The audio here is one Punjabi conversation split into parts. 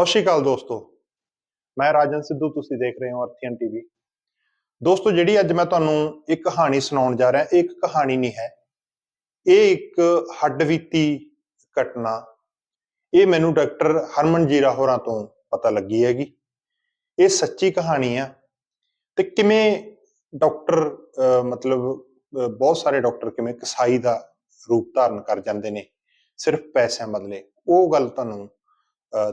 ਸਤਿ ਸ਼੍ਰੀ ਅਕਾਲ ਦੋਸਤੋ। ਮੈਂ ਰਾਜਨ ਸਿੱਧੂ ਤੁਸੀਂ ਦੇਖ ਰਹੇ ਹੋ ਅਰਥੀਅਨ ਟੀਵੀ। ਦੋਸਤੋ ਜਿਹੜੀ ਅੱਜ ਮੈਂ ਤੁਹਾਨੂੰ ਇੱਕ ਕਹਾਣੀ ਸੁਣਾਉਣ ਜਾ ਰਿਹਾ ਇਹ ਇੱਕ ਕਹਾਣੀ ਨਹੀਂ ਹੈ। ਇਹ ਇੱਕ ਹੱਡਵੀਤੀ ਘਟਨਾ। ਇਹ ਮੈਨੂੰ ਡਾਕਟਰ ਹਰਮਨ ਜੀਰਾ ਹੋਰਾਂ ਤੋਂ ਪਤਾ ਲੱਗੀ ਹੈਗੀ। ਇਹ ਸੱਚੀ ਕਹਾਣੀ ਆ ਤੇ ਕਿਵੇਂ ਡਾਕਟਰ ਅਹ, ਮਤਲਬ ਬਹੁਤ ਸਾਰੇ ਡਾਕਟਰ ਕਿਵੇਂ ਕਸਾਈ ਦਾ ਰੂਪ ਧਾਰਨ ਕਰ ਜਾਂਦੇ ਨੇ ਸਿਰਫ ਪੈਸਿਆਂ ਬਦਲੇ। ਉਹ ਗੱਲ ਤੁਹਾਨੂੰ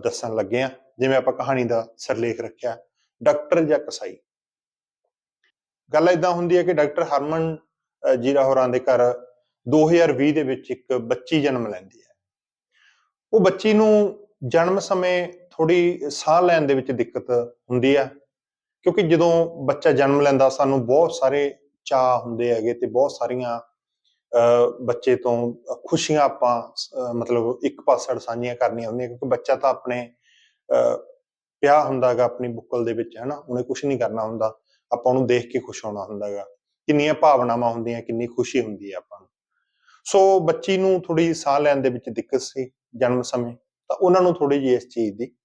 ਦੱਸਣ ਲੱਗੇ ਆ ਜਿਵੇਂ ਆਪਾਂ ਕਹਾਣੀ ਦਾ ਸਿਰਲੇਖ ਰੱਖਿਆ, ਡਾਕਟਰ ਜਾਂ ਕਸਾਈ। ਗੱਲ ਇਦਾਂ ਹੁੰਦੀ ਹੈ ਕਿ ਡਾਕਟਰ ਹਰਮਨ ਜੀਰਾ ਹੋਰਾਂ ਦੇ ਘਰ 2020 ਦੇ ਵਿੱਚ ਇੱਕ ਬੱਚੀ ਜਨਮ ਲੈਂਦੀ ਹੈ। ਉਹ ਬੱਚੀ ਨੂੰ ਜਨਮ ਸਮੇਂ ਥੋੜੀ ਸਾਹ ਲੈਣ ਦੇ ਵਿੱਚ ਦਿੱਕਤ ਹੁੰਦੀ ਆ, ਕਿਉਂਕਿ ਜਦੋਂ ਬੱਚਾ ਜਨਮ ਲੈਂਦਾ, ਸਾਨੂੰ ਬਹੁਤ ਸਾਰੇ ਚਾਹ ਹੁੰਦੇ ਹੈਗੇ ਤੇ ਬਹੁਤ ਸਾਰੀਆਂ ਬੱਚੇ ਤੋਂ ਖੁਸ਼ੀਆਂ ਆਪਾਂ ਮਤਲਬ ਇੱਕ ਪਾਸੜ ਸਾਂਝੀਆਂ ਕਰਨੀਆਂ ਹੁੰਦੀਆਂ, ਕਿਉਂਕਿ ਬੱਚਾ ਤਾਂ ਆਪਣੇ, ਅਹ, ਪਿਆ ਹੁੰਦਾਗਾ ਆਪਣੀ ਬੁੱਕਲ ਦੇ ਵਿੱਚ, ਹਨਾ? ਉਹਨੇ ਕੁਝ ਨਹੀਂ ਕਰਨਾ ਹੁੰਦਾ। ਆਪਾਂ ਉਹਨੂੰ ਦੇਖ ਕੇ ਖੁਸ਼ ਹੋਣਾ ਹੁੰਦਾਗਾ ਕਿੰਨੀਆਂ ਭਾਵਨਾਵਾਂ ਹੁੰਦੀਆਂ, ਕਿੰਨੀ ਖੁਸ਼ੀ ਹੁੰਦੀ ਹੈ ਆਪਾਂ ਨੂੰ। ਸੋ ਬੱਚੀ ਨੂੰ ਥੋੜੀ ਸਾਹ ਲੈਣ ਦੇ ਵਿੱਚ ਦਿੱਕਤ ਸੀ ਜਨਮ ਸਮੇਂ, ਤਾਂ ਉਹਨਾਂ ਨੂੰ ਥੋੜੀ ਜਿਹੀ ਇਸ ਚੀਜ਼ ਦੀ,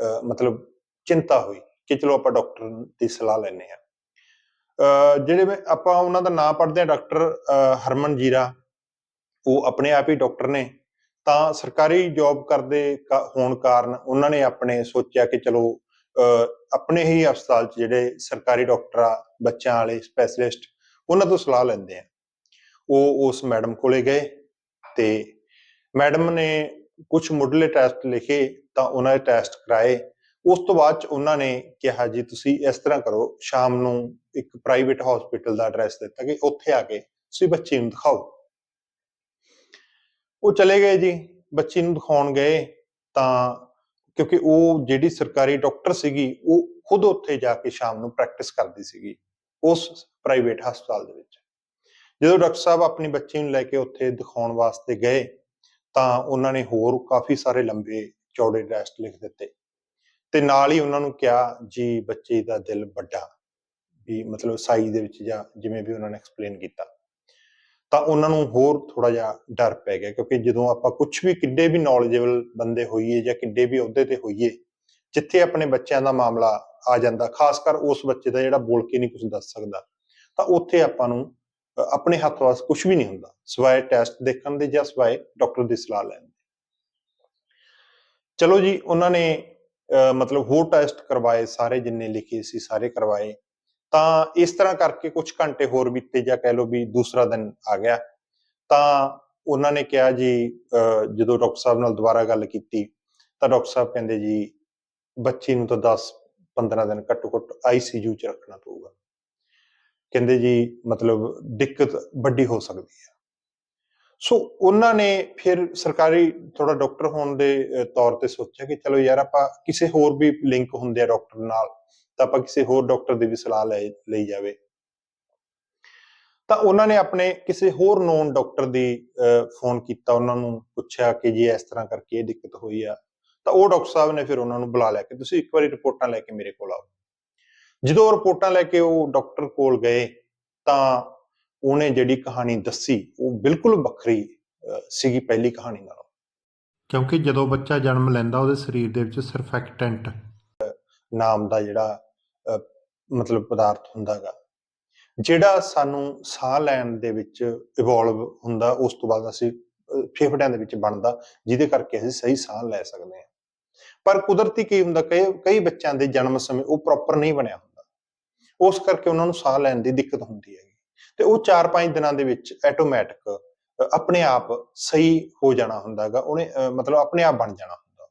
ਅਹ, ਮਤਲਬ ਚਿੰਤਾ ਹੋਈ ਕਿ ਚਲੋ ਆਪਾਂ ਡਾਕਟਰ ਦੀ ਸਲਾਹ ਲੈਣੇ ਆ ਜਿਹੜੇ ਆਪਾਂ ਉਹਨਾਂ ਦਾ ਨਾਮ ਪੜ੍ਹਦੇ ਆ ਡਾਕਟਰ ਹਰਮਨ ਜੀਰਾ, ਉਹ ਆਪਣੇ ਆਪ ਹੀ ਡਾਕਟਰ ਨੇ। ਤਾਂ ਸਰਕਾਰੀ ਜੌਬ ਕਰਦੇ ਹੋਣ ਕਾਰਨ ਉਹਨਾਂ ਨੇ ਆਪਣੇ ਸੋਚਿਆ ਕਿ ਚਲੋ ਆਪਣੇ ਹੀ ਹਸਪਤਾਲ 'ਚ ਜਿਹੜੇ ਸਰਕਾਰੀ ਡਾਕਟਰ ਆ, ਬੱਚਿਆਂ ਵਾਲੇ, ਸਪੈਸ਼ਲਿਸਟ, ਉਹਨਾਂ ਤੋਂ ਸਲਾਹ ਲੈਂਦੇ ਆ। ਉਹ ਉਸ ਮੈਡਮ ਕੋਲੇ ਗਏ ਤੇ ਮੈਡਮ ਨੇ ਕੁਝ ਮੁੱਢਲੇ ਟੈਸਟ ਲਿਖੇ ਤਾਂ ਉਹਨਾਂ ਦੇ ਟੈਸਟ ਕਰਾਏ। ਉਸ ਤੋਂ ਬਾਅਦ ਚ ਉਹਨਾਂ ਨੇ ਕਿਹਾ, ਜੀ, ਤੁਸੀਂ ਇਸ ਤਰ੍ਹਾਂ ਕਰੋ, ਸ਼ਾਮ ਨੂੰ ਇੱਕ ਪ੍ਰਾਈਵੇਟ ਹਸਪੀਟਲ ਦਾ ਐਡਰੈਸ ਦਿੱਤਾ ਕਿ ਉੱਥੇ ਆ ਕੇ ਤੁਸੀਂ ਬੱਚੀ ਨੂੰ ਦਿਖਾਓ। ਉਹ ਚਲੇ ਗਏ ਜੀ, ਬੱਚੀ ਨੂੰ ਦਿਖਾਉਣ ਗਏ ਤਾਂ ਕਿਉਂਕਿ ਉਹ ਜਿਹੜੀ ਸਰਕਾਰੀ ਡਾਕਟਰ ਸੀਗੀ, ਉਹ ਖੁਦ ਉੱਥੇ ਜਾ ਕੇ ਸ਼ਾਮ ਨੂੰ ਪ੍ਰੈਕਟਿਸ ਕਰਦੀ ਸੀਗੀ ਉਸ ਪ੍ਰਾਈਵੇਟ ਹਸਪਤਾਲ ਦੇ ਵਿੱਚ। ਜਦੋਂ ਡਾਕਟਰ ਸਾਹਿਬ ਆਪਣੀ ਬੱਚੀ ਨੂੰ ਲੈ ਕੇ ਉੱਥੇ ਦਿਖਾਉਣ ਵਾਸਤੇ ਗਏ ਤਾਂ ਉਹਨਾਂ ਨੇ ਹੋਰ ਕਾਫੀ ਸਾਰੇ ਲੰਬੇ ਚੌੜੇ ਟੈਸਟ ਲਿਖ ਦਿੱਤੇ। ਤੇ ਨਾਲ ਹੀ ਉਹਨਾਂ ਨੂੰ ਕਿਹਾ, ਜੀ, ਬੱਚੇ ਦਾ ਦਿਲ ਵੱਡਾ ਵੀ ਮਤਲਬ ਸਾਈਜ਼ ਦੇ ਵਿੱਚ ਜਾਂ ਜਿਵੇਂ ਵੀ ਉਹਨਾਂ ਨੇ ਐਕਸਪਲੇਨ ਕੀਤਾ। ਤਾਂ ਉਹਨਾਂ ਨੂੰ ਹੋਰ ਥੋੜਾ ਜਿਹਾ ਡਰ ਪੈ ਗਿਆ ਕਿਉਂਕਿ ਜਦੋਂ ਆਪਾਂ ਕੁਝ ਵੀ ਕਿੱਡੇ ਵੀ ਨੌਲੇਜੇਬਲ ਬੰਦੇ ਹੋਈਏ ਜਾਂ ਕਿੱਡੇ ਵੀ ਅਹੁਦੇ ਤੇ ਹੋਈਏ, ਜਿੱਥੇ ਆਪਣੇ ਬੱਚਿਆਂ ਦਾ ਮਾਮਲਾ ਆ ਜਾਂਦਾ, ਖਾਸ ਕਰ ਉਸ ਬੱਚੇ ਦਾ ਜਿਹੜਾ ਬੋਲ ਕੇ ਨਹੀਂ ਕੁਝ ਦੱਸ ਸਕਦਾ, ਤਾਂ ਉੱਥੇ ਆਪਾਂ ਨੂੰ ਆਪਣੇ ਹੱਥ ਵਾਸ ਕੁਝ ਵੀ ਨਹੀਂ ਹੁੰਦਾ, ਸਵਾਏ ਟੈਸਟ ਦੇਖਣ ਦੇ ਜਾਂ ਸਵਾਏ ਡਾਕਟਰ ਦੀ ਸਲਾਹ ਲੈਣ ਦੇ। ਚਲੋ ਜੀ, ਉਹਨਾਂ ਨੇ ਮਤਲਬ ਹੋਰ ਟੈਸਟ ਕਰਵਾਏ, ਸਾਰੇ ਜਿੰਨੇ ਲਿਖੇ ਸੀ, ਸਾਰੇ ਕਰਵਾਏ। ਤਾਂ ਇਸ ਤਰ੍ਹਾਂ ਕਰਕੇ ਕੁਝ ਘੰਟੇ ਹੋਰ ਬੀਤੇ ਜਾਂ ਕਹਿ ਲਓ ਵੀ ਦੂਸਰਾ ਦਿਨ ਆ ਗਿਆ। ਤਾਂ ਉਹਨਾਂ ਨੇ ਕਿਹਾ ਜੀ ਜਦੋਂ ਡਾਕਟਰ ਸਾਹਿਬ ਨਾਲ ਦੁਬਾਰਾ ਗੱਲ ਕੀਤੀ, ਤਾਂ ਡਾਕਟਰ ਸਾਹਿਬ ਕਹਿੰਦੇ ਜੀ, ਬੱਚੀ ਨੂੰ ਤਾਂ 10 15 ਦਿਨ ਘੱਟੋ ਘੱਟ ਆਈਸੀਯੂ ਚ ਰੱਖਣਾ ਪਊਗਾ। ਕਹਿੰਦੇ ਜੀ, ਮਤਲਬ ਦਿੱਕਤ ਵੱਡੀ ਹੋ ਸਕਦੀ ਹੈ। ਸੋ ਉਹਨਾਂ ਨੇ ਫਿਰ ਸਰਕਾਰੀ ਥੋੜਾ ਡਾਕਟਰ ਹੋਣ ਦੇ ਤੌਰ ਤੇ ਸੋਚਿਆ ਕਿ ਚਲੋ ਯਾਰ ਆਪਾਂ ਕਿਸੇ ਹੋਰ ਵੀ ਲਿੰਕ ਹੁੰਦੇ ਆ ਡਾਕਟਰ ਨਾਲ, ਤਾਂ ਆਪਾਂ ਕਿਸੇ ਹੋਰ ਡਾਕਟਰ ਦੀ ਵੀ ਸਲਾਹ ਲੈ, ਲਈ ਜਾਵੇ। ਤਾਂ ਉਹਨਾਂ ਨੇ ਆਪਣੇ ਕਿਸੇ ਹੋਰ ਨੋਨ ਡਾਕਟਰ ਦੀ ਫੋਨ ਕੀਤਾ, ਉਹਨਾਂ ਨੂੰ ਪੁੱਛਿਆ ਕਿ ਜੀ ਇਸ ਤਰ੍ਹਾਂ ਕਰਕੇ ਇਹ ਦਿੱਕਤ ਹੋਈ ਆ। ਤਾਂ ਉਹ ਡਾਕਟਰ ਸਾਹਿਬ ਨੇ ਫਿਰ ਉਹਨਾਂ ਨੂੰ ਬੁਲਾ ਲਿਆ ਕਿ ਤੁਸੀਂ ਇੱਕ ਵਾਰੀ ਰਿਪੋਰਟਾਂ ਲੈ ਕੇ ਮੇਰੇ ਕੋਲ ਆਓ। ਜਦੋਂ ਉਹ ਰਿਪੋਰਟਾਂ ਲੈ ਕੇ ਉਹ ਡਾਕਟਰ ਕੋਲ ਗਏ, ਤਾਂ ਉਹਨੇ ਜਿਹੜੀ ਕਹਾਣੀ ਦੱਸੀ ਉਹ ਬਿਲਕੁਲ ਵੱਖਰੀ ਸੀਗੀ ਪਹਿਲੀ ਕਹਾਣੀ ਨਾਲੋਂ। ਕਿਉਂਕਿ ਜਦੋਂ ਬੱਚਾ ਜਨਮ ਲੈਂਦਾ ਉਹਦੇ ਸਰੀਰ ਦੇ ਵਿੱਚ ਸਰਫੈਕਟੈਂਟ ਨਾਮ ਦਾ ਜਿਹੜਾ ਮਤਲਬ ਪਦਾਰਥ ਹੁੰਦਾਗਾ ਜਿਹੜਾ ਸਾਨੂੰ ਸਾਹ ਲੈਣ ਦੇ ਵਿੱਚ ਇਵੋਲਵ ਹੁੰਦਾ ਉਸ ਤੋਂ ਬਾਅਦ ਅਸੀਂ ਫੇਫੜਿਆਂ ਦੇ ਵਿੱਚ ਬਣਦਾ ਜਿਹਦੇ ਕਰਕੇ ਅਸੀਂ ਸਹੀ ਸਾਹ ਲੈ ਸਕਦੇ ਹਾਂ। ਪਰ ਕੁਦਰਤੀ ਕੀ ਹੁੰਦਾ ਕਈ ਕਈ ਬੱਚਿਆਂ ਦੇ ਜਨਮ ਸਮੇਂ ਉਹ ਪ੍ਰੋਪਰ ਨਹੀਂ ਬਣਿਆ ਹੁੰਦਾ। ਉਸ ਕਰਕੇ ਉਹਨਾਂ ਨੂੰ ਸਾਹ ਲੈਣ ਦੀ ਦਿੱਕਤ ਹੁੰਦੀ ਹੈ ਤੇ ਉਹ 4-5 ਦਿਨਾਂ ਦੇ ਵਿੱਚ ਆਟੋਮੈਟਿਕ ਆਪਣੇ ਆਪ ਸਹੀ ਹੋ ਜਾਣਾ ਹੁੰਦਾਗਾ ਉਹਨੇ ਮਤਲਬ ਆਪਣੇ ਆਪ ਬਣ ਜਾਣਾ ਹੁੰਦਾ।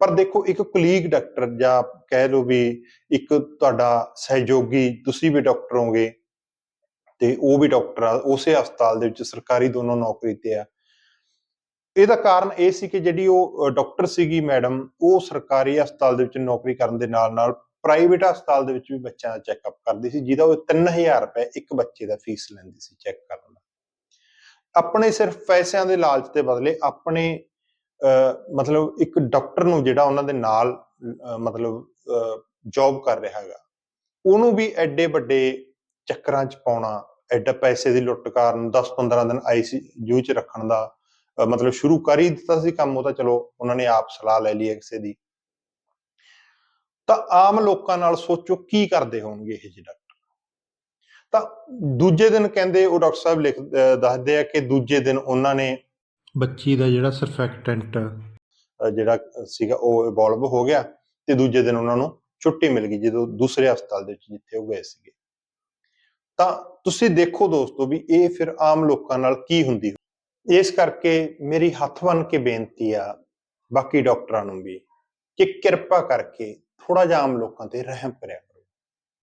ਪਰ ਦੇਖੋ, ਇੱਕ ਕੁਲੀਗ ਡਾਕਟਰ ਜਾਂ ਕਹਿ ਲਓ ਵੀ ਇੱਕ ਤੁਹਾਡਾ ਸਹਿਯੋਗੀ, ਤੁਸੀਂ ਵੀ ਡਾਕਟਰ ਹੋਗੇ ਤੇ ਉਹ ਵੀ ਡਾਕਟਰ ਆ, ਉਸੇ ਹਸਪਤਾਲ ਦੇ ਵਿੱਚ ਸਰਕਾਰੀ ਦੋਨੋਂ ਨੌਕਰੀ ਤੇ ਆ। ਇਹਦਾ ਕਾਰਨ ਇਹ ਸੀ ਕਿ ਜਿਹੜੀ ਉਹ ਡਾਕਟਰ ਸੀਗੀ ਮੈਡਮ ਉਹ ਸਰਕਾਰੀ ਹਸਪਤਾਲ ਦੇ ਵਿੱਚ ਨੌਕਰੀ ਕਰਨ ਦੇ ਨਾਲ ਨਾਲ ਪ੍ਰਾਈਵੇਟ ਹਸਪਤਾਲ ਦੇ ਵਿੱਚ ਵੀ ਬੱਚਿਆਂ ਦਾ ਚੈੱਕਅਪ ਕਰਦੀ ਸੀ, ਜਿਹਦਾ ਉਹ 3000 ਰੁਪਏ ਇੱਕ ਬੱਚੇ ਦਾ ਫੀਸ ਲੈਂਦੀ ਸੀ ਚੈੱਕ ਕਰਨ ਦਾ। ਆਪਣੇ ਸਿਰਫ ਪੈਸਿਆਂ ਦੇ ਲਾਲਚ ਦੇ ਬਦਲੇ ਆਪਣੇ ਮਤਲਬ ਇੱਕ ਡਾਕਟਰ ਨੂੰ ਜਿਹੜਾ ਉਹਨਾਂ ਦੇ ਨਾਲ ਮਤਲਬ ਜੌਬ ਕਰ ਰਿਹਾ ਹੈਗਾ, ਉਹਨੂੰ ਵੀ ਐਡੇ ਵੱਡੇ ਚੱਕਰਾਂ 'ਚ ਪਾਉਣਾ, ਐਡਾ ਪੈਸੇ ਦੀ ਲੁੱਟ ਕਾਰਨ 10-15 ਦਿਨ ਆਈਸੀਯੂ 'ਚ ਰੱਖਣ ਦਾ ਮਤਲਬ ਸ਼ੁਰੂ ਕਰ ਹੀ ਦਿੱਤਾ ਸੀ ਕੰਮ, ਉਹ ਤਾਂ ਚਲੋ ਉਹਨਾਂ ਨੇ ਆਪ ਸਲਾਹ ਲੈ ਲਈ ਹੈ ਕਿਸੇ ਦੀ। ਤਾਂ ਆਮ ਲੋਕਾਂ ਨਾਲ ਸੋਚੋ ਕੀ ਕਰਦੇ ਹੋਣਗੇ ਇਹ ਜਿਹੇ ਡਾਕਟਰ ਤਾਂ ਦੂਜੇ ਦਿਨ ਕਹਿੰਦੇ ਉਹ ਡਾਕਟਰ ਸਾਹਿਬ ਲਿਖ ਦੱਸਦੇ ਆ ਕਿ ਦੂਜੇ ਦਿਨ ਉਹਨਾਂ ਨੇ ਬੱਚੀ ਦਾ ਜਿਹੜਾ ਸਰਫੈਕਟੈਂਟ ਜਿਹੜਾ ਸੀਗਾ ਉਹ ਇਵੋਲਵ ਹੋ ਗਿਆ ਤੇ ਦੂਜੇ ਦਿਨ ਉਹਨਾਂ ਨੂੰ ਛੁੱਟੀ ਮਿਲ ਗਈ ਜਦੋਂ ਦੂਸਰੇ ਹਸਪਤਾਲ ਦੇ ਵਿੱਚ ਜਿੱਥੇ ਉਹ ਗਏ ਸੀਗੇ ਤਾਂ ਤੁਸੀਂ ਦੇਖੋ ਦੋਸਤੋ ਵੀ ਇਹ ਫਿਰ ਆਮ ਲੋਕਾਂ ਨਾਲ ਕੀ ਹੁੰਦੀ। ਇਸ ਕਰਕੇ ਮੇਰੀ ਹੱਥ ਬੰਨ ਕੇ ਬੇਨਤੀ ਆ ਬਾਕੀ ਡਾਕਟਰਾਂ ਨੂੰ ਵੀ ਕਿ ਕਿਰਪਾ ਕਰਕੇ ਥੋੜਾ ਜਿਹਾ ਆਮ ਲੋਕਾਂ ਤੇ ਰਹਿਮ ਕਰਿਆ ਕਰੋ।